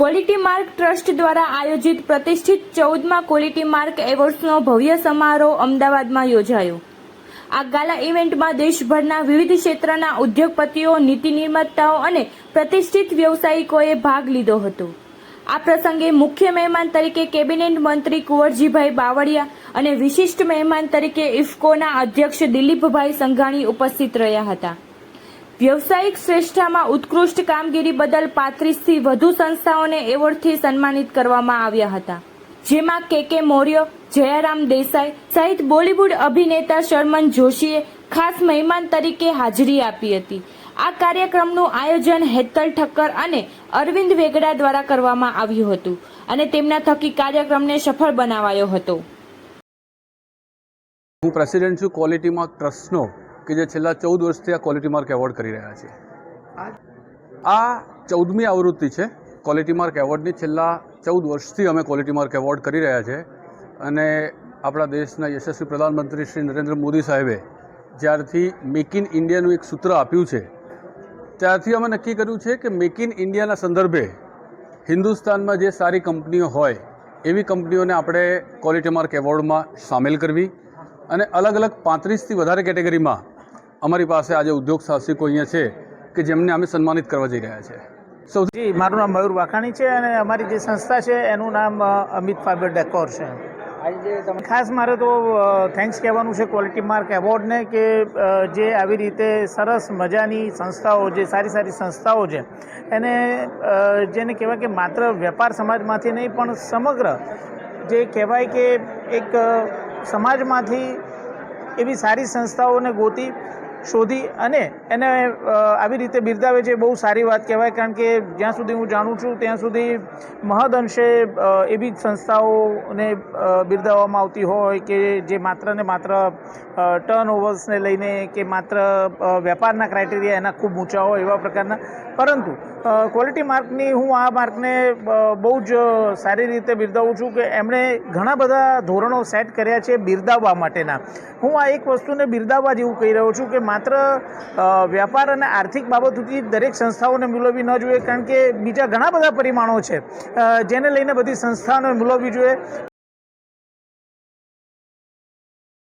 Quality mark trust દ્વારા આયોજિત પ્રતિષ્ઠિત ચૌદમાં ક્વોલિટી માર્ક એવોર્ડ્સનો ભવ્ય સમારોહ અમદાવાદમાં યોજાયો. આ ગાલા ઇવેન્ટમાં દેશભરના વિવિધ ક્ષેત્રના ઉદ્યોગપતિઓ, નીતિ નિર્માતાઓ અને પ્રતિષ્ઠિત વ્યવસાયિકોએ ભાગ લીધો હતો. આ પ્રસંગે મુખ્ય મહેમાન તરીકે કેબિનેટ મંત્રી કુંવરજીભાઈ બાવળિયા અને વિશિષ્ટ મહેમાન તરીકે ઇફકોના અધ્યક્ષ દિલીપભાઈ સંઘાણી ઉપસ્થિત રહ્યા હતા. વ્યવસાયિક શ્રેષ્ઠામાં ઉત્કૃષ્ટ કામગીરી બદલ પાંત્રીસથી વધુ સંસ્થાઓને એવોર્ડથી સન્માનિત કરવામાં આવ્યા હતા. જેમાં કે કે મૌર્ય, જયારામ દેસાઈ સહિત બોલિવૂડ અભિનેતા શર્મન જોશીએ ખાસ મહેમાન તરીકે હાજરી આપી હતી. આ કાર્યક્રમનું આયોજન હેતલ ઠક્કર અને અરવિંદ વેગડા દ્વારા કરવામાં આવ્યું હતું અને તેમના થકી કાર્યક્રમને સફળ બનાવાયો હતો. હું પ્રેસિડેન્ટ છું, ક્વોલિટીમાં ટ્રસ્ટનો. કે જે છેલ્લા ચૌદ વર્ષથી આ ક્વોલિટી માર્ક એવોર્ડ કરી રહ્યા છે. આ ચૌદમી આવૃત્તિ છે. ક્વોલિટી માર્ક એવોર્ડની છેલ્લા ચૌદ વર્ષથી અમે ક્વોલિટી માર્ક એવોર્ડ કરી રહ્યા છે. અને આપણા દેશના યશસ્વી પ્રધાનમંત્રી શ્રી નરેન્દ્ર મોદી સાહેબે જ્યારથી મેક ઇન ઇન્ડિયાનું એક સૂત્ર આપ્યું છે, ત્યારથી અમે નક્કી કર્યું છે કે મેક ઇન ઇન્ડિયાના સંદર્ભે હિન્દુસ્તાનમાં જે સારી કંપનીઓ હોય, એવી કંપનીઓને આપણે ક્વોલિટી માર્ક એવોર્ડમાં સામેલ કરવી અને અલગ અલગ પાંત્રીસથી વધારે કેટેગરીમાં અમારી પાસે આજે ઉદ્યોગ સાહસિકો અહીંયા છે કે જેમને અમે સન્માનિત કરવા જઈ રહ્યા છે. સૌથી મારું નામ મયુર વાઘાણી છે અને અમારી જે સંસ્થા છે, એનું નામ અમિત ફાબર ડેકોર છે. ખાસ મારે તો થેન્ક્સ કહેવાનું છે ક્વોલિટી માર્ક એવોર્ડને કે જે આવી રીતે સરસ મજાની સંસ્થાઓ, જે સારી સારી સંસ્થાઓ છે, એને જેને કહેવાય કે માત્ર વેપાર સમાજમાંથી નહીં, પણ સમગ્ર જે કહેવાય કે એક સમાજમાંથી એવી સારી સંસ્થાઓને ગોતી શોધી અને એને આવી રીતે બિરદાવે છે બહુ સારી વાત કહેવાય, કારણ કે જ્યાં સુધી હું જાણું છું, ત્યાં સુધી મહદ અંશે એવી જ સંસ્થાઓને બિરદાવવામાં આવતી હોય કે જે માત્ર ને માત્ર ટર્ન ઓવર્સને લઈને કે માત્ર વેપારના ક્રાઇટેરિયા એના ખૂબ ઊંચા હોય એવા પ્રકારના. પરંતુ ક્વોલિટી માર્કની હું આ માર્કને બહુ જ સારી રીતે બિરદાવું છું કે એમણે ઘણા બધા ધોરણો સેટ કર્યા છે બિરદાવવા માટેના. હું આ એક વસ્તુને બિરદાવવા જેવું કહી રહ્યો છું કે માત્ર વ્યાપાર અને આર્થિક બાબતોથી દરેક સંસ્થાઓને મૂલવવી ન જોઈએ, કારણ કે બીજા ઘણા બધા પરિમાણો છે જેને લઈને બધી સંસ્થાઓને મૂલવવી જોઈએ.